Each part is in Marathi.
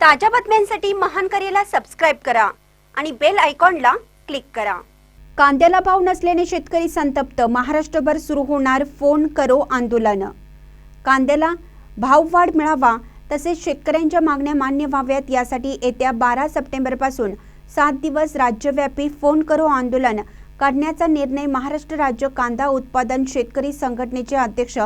ताज्या बातम्यांसाठी महानकरेला सबस्क्राईब करा आणि बेल आयकॉनला क्लिक करा. कांद्याला भाव नसल्याने शेतकरी संतप्त. महाराष्ट्रभर सुरू होणार फोन करो आंदोलन. कांद्याला भाववाढ मिळावा तसेच शेतकऱ्यांच्या मागण्या मान्य व्हाव्यात यासाठी येत्या बारा सप्टेंबरपासून सात दिवस राज्यव्यापी फोन करो आंदोलन काढण्याचा निर्णय महाराष्ट्र राज्य कांदा उत्पादन शेतकरी संघटनेचे अध्यक्ष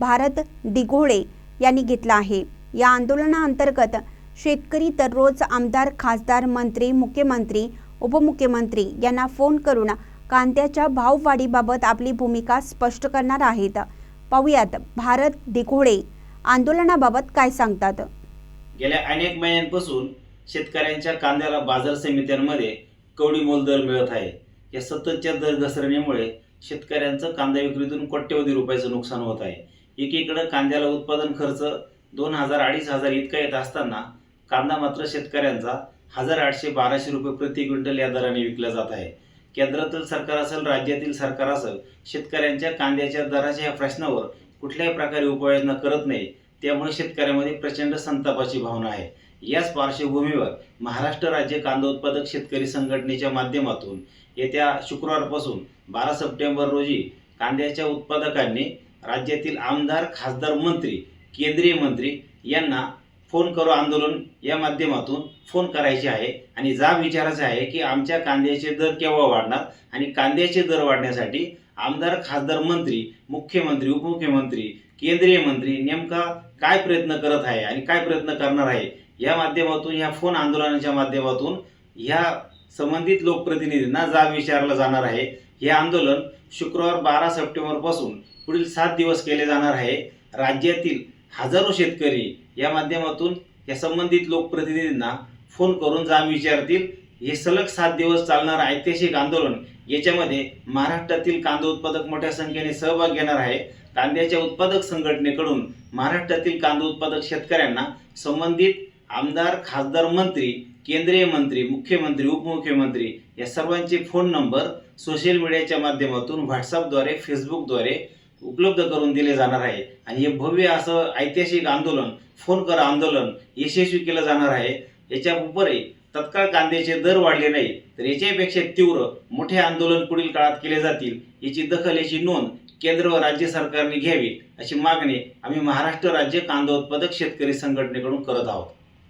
भारत दिघोळे यांनी घेतला आहे. या आंदोलनाअंतर्गत शेतकरी दररोज आमदार खासदार मंत्री मुख्यमंत्री उपमुख्यमंत्री यांना फोन करून कांद्याच्या भाववाढीबाबत आपली भूमिका स्पष्ट करणार आहेत. पाहुयात भारत दिघोळे आंदोलनाबाबत काय सांगतात? गेल्या अनेक महिन्यांपासून शेतकऱ्यांच्या कांद्याला बाजार समित्यांमध्ये कवडी मोल दर मिळत आहे. या सततच्या दर घसरणीमुळे शेतकऱ्यांचं कांदा विक्रीतून कोट्यवधी रुपयाचं नुकसान होत आहे. एकीकडं कांद्याला उत्पादन खर्च दोन हजार अडीच हजार इतका येत असताना कांदा मात्र शेतकऱ्यांचा हजार आठशे बाराशे रुपये प्रति क्विंटल या दराने विकला जात आहे. केंद्रातील सरकार असेल राज्यातील सरकार असेल शेतकऱ्यांच्या कांद्याच्या दराच्या या प्रश्नावर कुठल्याही प्रकारे उपाययोजना करत नाही त्यामुळे शेतकऱ्यामध्ये प्रचंड संतापाची भावना आहे. याच पार्श्वभूमीवर महाराष्ट्र राज्य कांदा उत्पादक शेतकरी संघटनेच्या माध्यमातून येत्या शुक्रवारपासून बारा सप्टेंबर रोजी कांद्याच्या उत्पादकांनी राज्यातील आमदार खासदार मंत्री केंद्रीय मंत्री यांना फोन करो आंदोलन या माध्यमातून फोन करायचे आहे. आणि जाब विचारायचा आहे की आमच्या कांद्याचे दर केव्हा वाढणार? आणि कांद्याचे दर वाढण्यासाठी आमदार खासदार मंत्री मुख्यमंत्री उपमुख्यमंत्री केंद्रीय मंत्री नेमका काय प्रयत्न करत आहे आणि काय प्रयत्न करणार आहे? या माध्यमातून या फोन आंदोलनाच्या माध्यमातून ह्या संबंधित लोकप्रतिनिधींना जाब विचारला जाणार आहे. हे आंदोलन शुक्रवार बारा सप्टेंबरपासून पुढील सात दिवस केले जाणार आहे. राज्यातील हजारो शेतकरी या माध्यमातून या संबंधित लोकप्रतिनिधींना फोन करून जाब विचारतील हे सलग सात दिवस चालणारं ऐतिहासिक आंदोलन. याच्यामध्ये महाराष्ट्रातील कांदा उत्पादक मोठ्या संख्येने सहभाग घेणार आहे. कांद्याच्या उत्पादक संघटनेकडून महाराष्ट्रातील कांदा उत्पादक शेतकऱ्यांना संबंधित आमदार खासदार मंत्री केंद्रीय मंत्री मुख्यमंत्री उपमुख्यमंत्री या सर्वांचे फोन नंबर सोशल मीडियाच्या माध्यमातून व्हॉट्सअपद्वारे फेसबुकद्वारे उपलब्ध करून दिले जाणार आहे. आणि हे भव्य असं ऐतिहासिक आंदोलन फोन कर आंदोलन यशस्वी केलं जाणार आहे. याच्या उपरे तत्काळ कांद्याचे दर वाढले नाही तर याच्यापेक्षा तीव्र मोठे आंदोलन पुढील काळात केले जातील याची दखल याची नोंद केंद्र व राज्य सरकारने घ्यावी अशी मागणी आम्ही महाराष्ट्र राज्य कांदा उत्पादक शेतकरी संघटनेकडून करत आहोत.